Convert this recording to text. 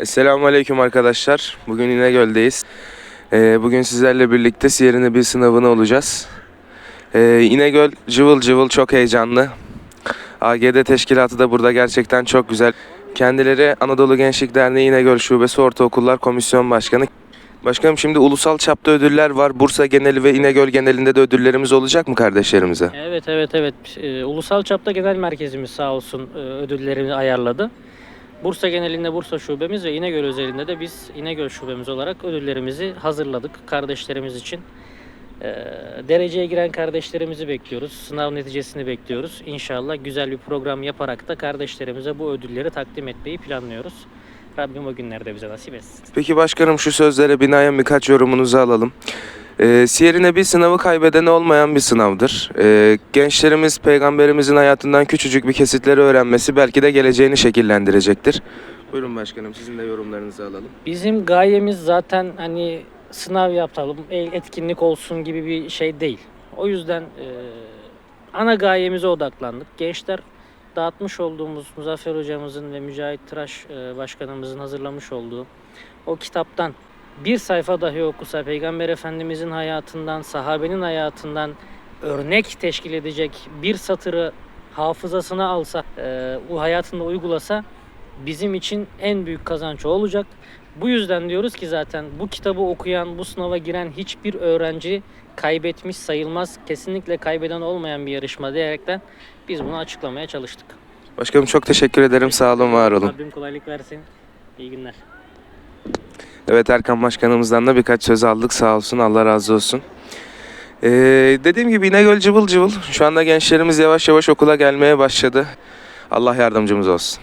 Esselamu Aleyküm arkadaşlar. Bugün İnegöl'deyiz. Ee, bugün sizlerle birlikte Siyer'in bir sınavını olacağız. Ee, İnegöl cıvıl cıvıl çok heyecanlı. AGD teşkilatı da burada gerçekten çok güzel. Kendileri Anadolu Gençlik Derneği İnegöl Şubesi Ortaokullar Komisyon Başkanı. Başkanım şimdi ulusal çapta ödüller var. Bursa geneli ve İnegöl genelinde de ödüllerimiz olacak mı kardeşlerimize? Evet evet evet. Ee, ulusal çapta genel merkezimiz sağ olsun e, ödüllerini ayarladı. Bursa genelinde Bursa şubemiz ve İnegöl özelinde de biz İnegöl şubemiz olarak ödüllerimizi hazırladık kardeşlerimiz için. Dereceye giren kardeşlerimizi bekliyoruz. Sınav neticesini bekliyoruz. İnşallah güzel bir program yaparak da kardeşlerimize bu ödülleri takdim etmeyi planlıyoruz. Rabbim o günlerde bize nasip etsin. Peki başkanım şu sözlere binaen birkaç yorumunuzu alalım. Ee, Siyer bir sınavı kaybeden olmayan bir sınavdır. Ee, gençlerimiz peygamberimizin hayatından küçücük bir kesitleri öğrenmesi belki de geleceğini şekillendirecektir. Buyurun başkanım sizin de yorumlarınızı alalım. Bizim gayemiz zaten hani sınav yapalım, el- etkinlik olsun gibi bir şey değil. O yüzden e, ana gayemize odaklandık. Gençler dağıtmış olduğumuz Muzaffer hocamızın ve Mücahit Tıraş e, başkanımızın hazırlamış olduğu o kitaptan bir sayfa dahi okusa Peygamber Efendimizin hayatından, sahabenin hayatından örnek teşkil edecek bir satırı hafızasına alsa, e, hayatında uygulasa bizim için en büyük kazanç olacak. Bu yüzden diyoruz ki zaten bu kitabı okuyan, bu sınava giren hiçbir öğrenci kaybetmiş sayılmaz. Kesinlikle kaybeden olmayan bir yarışma diyerekten biz bunu açıklamaya çalıştık. Başkanım çok teşekkür ederim. Sağ olun, var olun. Rabbim kolaylık versin. İyi günler. Evet Erkan Başkanımızdan da birkaç söz aldık. Sağ olsun. Allah razı olsun. Ee, dediğim gibi İnegöl cıvıl cıvıl. Şu anda gençlerimiz yavaş yavaş okula gelmeye başladı. Allah yardımcımız olsun.